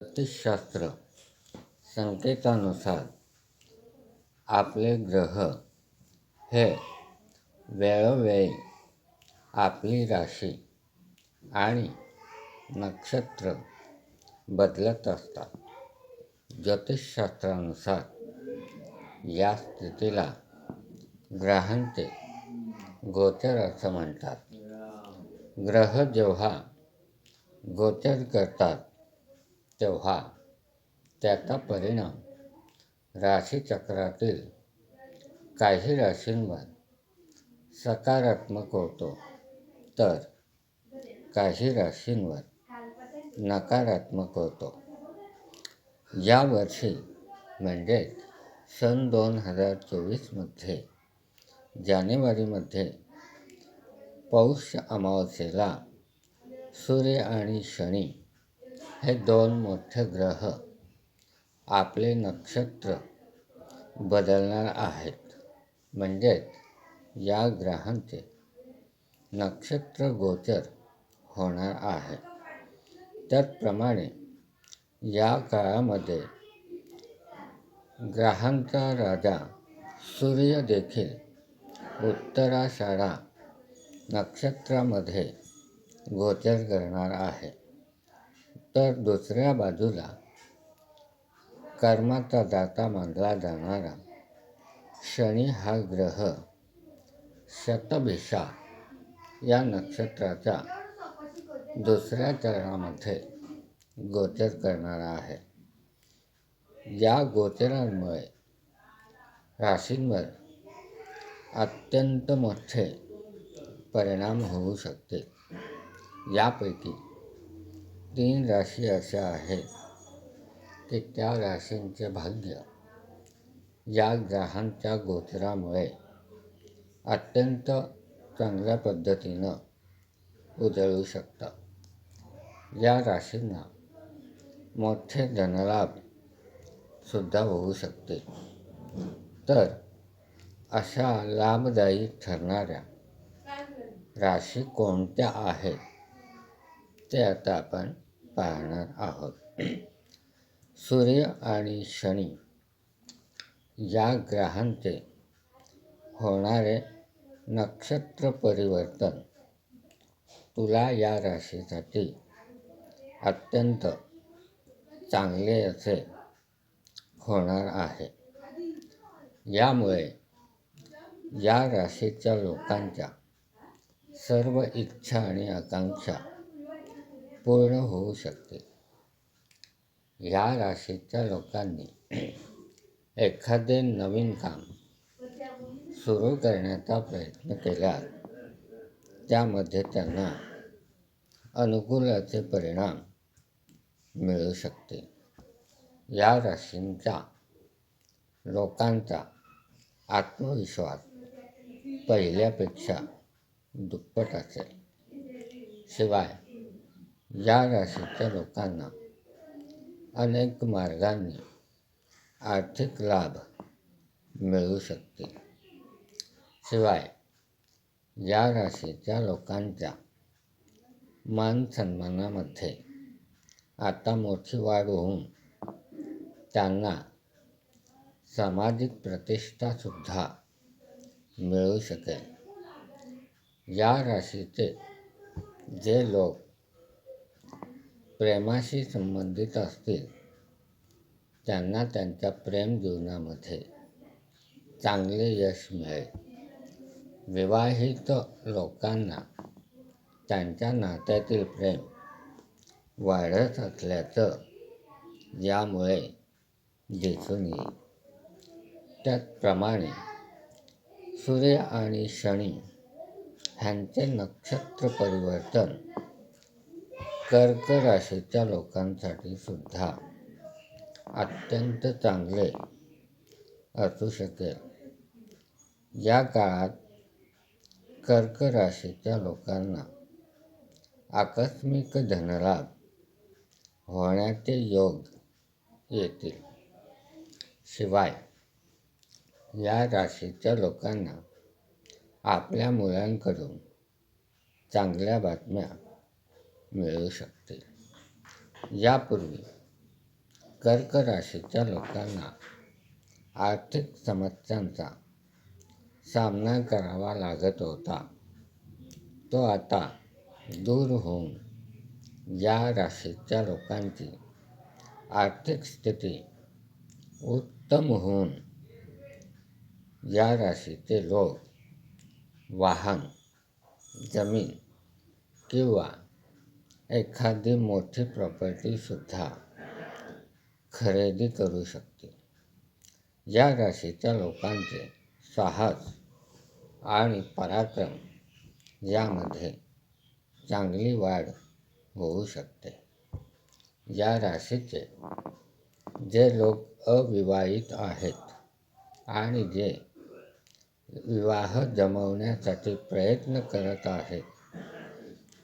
ज्योतिषशास्त्र संकेतानुसार आपले ग्रह हे वेळोवेळी आपली राशी आणि नक्षत्र बदलत असतात. ज्योतिषशास्त्रानुसार या स्थितीला ग्रहांचे गोचर असं म्हणतात. ग्रह जेव्हा गोचर करतात तेव्हा त्याचा परिणाम राशीचक्रातील काही राशींवर सकारात्मक होतो. तर काही राशींवर नकारात्मक होतो. यावर्षी म्हणजेच सन दोन हजार चोवीसमध्ये जानेवारीमध्ये पौष अमावस्येला सूर्य आणि शनी हे दोन मोठे ग्रह आपले नक्षत्र बदलणार आहेत. म्हणजेच या ग्रहांचे नक्षत्र गोचर होणार आहे. त्याचप्रमाणे या काळामध्ये ग्रहांचा राजा सूर्य देखील उत्तराषाढा नक्षत्रामध्ये गोचर करणार आहे. तर दुसऱ्या बाजूला कर्माचा दाता मानला जाणारा शनी हा ग्रह शतभिषा या नक्षत्राचा दुसऱ्या चरणामध्ये गोचर करणारा आहे. या गोचरांमुळे राशींवर अत्यंत मोठे परिणाम होऊ शकते. यापैकी तीन राशी अशा आहेत की त्या राशींचे भाग्य या ग्रहांच्या गोचरामुळे अत्यंत चांगल्या पद्धतीनं उजळू शकतं. या राशींना मोठे धनलाभ सुद्धा होऊ शकते. तर अशा लाभदायी ठरणाऱ्या राशी कोणत्या आहेत? ते आता आपण पाहणार आहोत. सूर्य आणि शनी या ग्रहांचे होणारे नक्षत्र परिवर्तन तुला या राशीसाठी अत्यंत चांगले असे होणार आहे. यामुळे या राशीच्या लोकांच्या सर्व इच्छा आणि आकांक्षा पूर्ण होऊ शकते. या राशीच्या लोकांनी एखादे नवीन काम सुरू करण्याचा प्रयत्न केला त्यामध्ये त्यांना अनुकूलाचे परिणाम मिळू शकते. या राशींचा लोकांचा आत्मविश्वास पहिल्यापेक्षा दुप्पट असेल. शिवाय या राशीच्या लोकांना अनेक मार्गांनी आर्थिक लाभ मिळू शकते. शिवाय या राशीच्या लोकांच्या मान सन्मानामध्ये आता मोठी वाढ होऊन त्यांना सामाजिक प्रतिष्ठासुद्धा मिळू शकेल. या राशीचे जे लोक प्रेमाशी संबंधित असतील त्यांना त्यांच्या प्रेम जीवनामध्ये चांगले यश मिळेल. विवाहित लोकांना त्यांच्या नात्यातील प्रेम वाढत असल्याचं यामुळे दिसून येईल. त्याचप्रमाणे सूर्य आणि शनी ह्यांचे नक्षत्र परिवर्तन कर्क राशीच्या लोकांसाठी सुद्धा अत्यंत चांगले असू शकेल. या काळात कर्क राशीच्या लोकांना आकस्मिक धनलाभ होण्याचे योग येतील. शिवाय या राशीच्या लोकांना आपल्या मुलांकडून चांगल्या बातम्या मिळू शकते. यापूर्वी कर्क राशीच्या लोकांना आर्थिक समस्यांचा सामना करावा लागत होता. तो आता दूर होऊन या राशीच्या लोकांची आर्थिक स्थिती उत्तम होऊन या राशीचे लोक, वाहन, ज़मीन किंवा एखादी मोठी प्रॉपर्टीसुद्धा खरेदी करू शकते. या राशीच्या लोकांचे साहस आणि पराक्रम यामध्ये चांगली वाढ होऊ शकते. या राशीचे जे लोक अविवाहित आहेत आणि जे विवाह जमवण्यासाठी प्रयत्न करत आहेत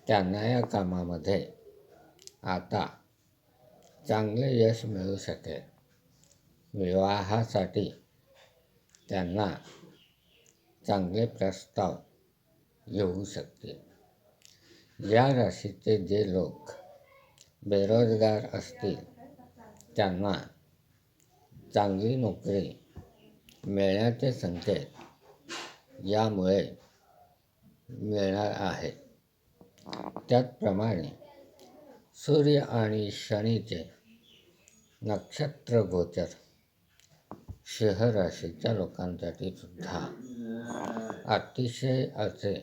त्यांना या कामामध्ये आता चांगले यश मिळू शकेल. विवाहासाठी त्यांना चांगले प्रस्ताव येऊ शकतील. या राशीचे जे लोक बेरोजगार असतील त्यांना चांगली नोकरी मिळण्याचे संकेत यामुळे मिळणार आहेत. त्याचप्रमाणे सूर्य आणि शनीचे नक्षत्र गोचर सिंह राशीच्या लोकांसाठी सुद्धा अतिशय असे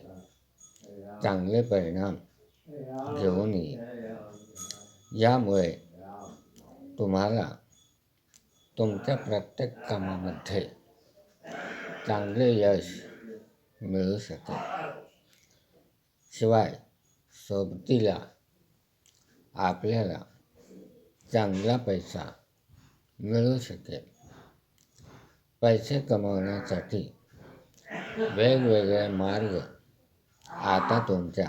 चांगले परिणाम घेऊन येईल. यामुळे तुम्हाला तुमच्या प्रत्येक कामामध्ये चांगले यश मिळू शकेल. शिवाय सोबतीला आपल्याला चांगला पैसा मिळू शकेल. पैसे कमवण्यासाठी वेगवेगळे मार्ग आता तुमच्या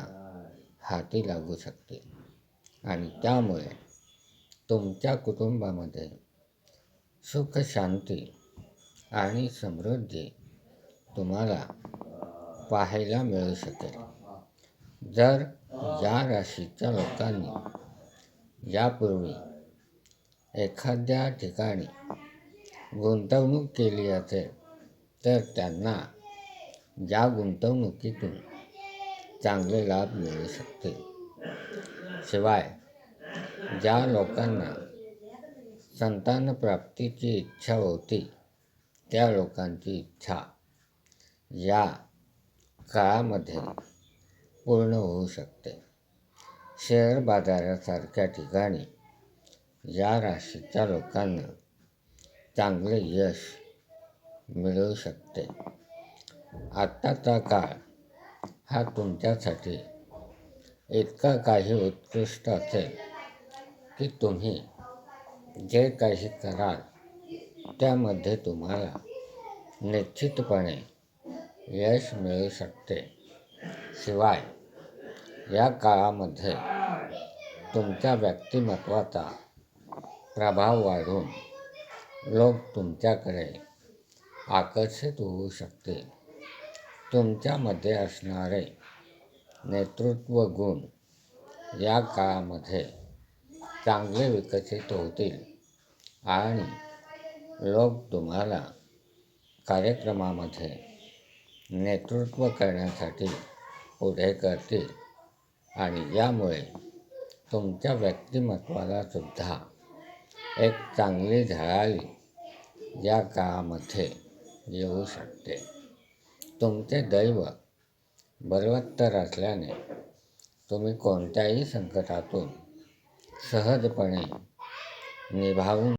हाती लागू शकतील. आणि त्यामुळे तुमच्या कुटुंबामध्ये सुख शांती आणि समृद्धी तुम्हाला पाहायला मिळू शकेल. जर या राशीच्या लोकांनी यापूर्वी एखाद्या ठिकाणी गुंतवणूक केली असेल तर त्यांना या गुंतवणुकीतून चांगले लाभ मिळू शकतील शिवाय ज्या लोकांना संतानप्राप्तीची इच्छा होती त्या लोकांची इच्छा या काळामध्ये पूर्ण होऊ शकते. शेअर बाजारासारख्या ठिकाणी या राशीच्या लोकांना चांगले यश मिळू शकते. आत्ताचा काळ हा तुमच्यासाठी इतका काही उत्कृष्ट असेल की तुम्ही जे काही कराल त्यामध्ये तुम्हाला निश्चितपणे यश मिळू शकते. शिवाय या काळामध्ये तुमच्या व्यक्तिमत्वाचा प्रभाव वाढून लोक तुमच्याकडे आकर्षित होऊ शकतील. तुमच्यामध्ये असणारे नेतृत्व गुण या काळामध्ये चांगले विकसित होतील आणि लोक तुम्हाला कार्यक्रमामध्ये नेतृत्व करण्यासाठी पुढे करतील. आणि यामुळे तुमच्या व्यक्तिमत्वाला सुद्धा एक चांगली झळाळी या काळामध्ये येऊ शकते. तुमचे दैव बलवत्तर असल्याने तुम्ही कोणत्याही संकटातून सहजपणे निभावून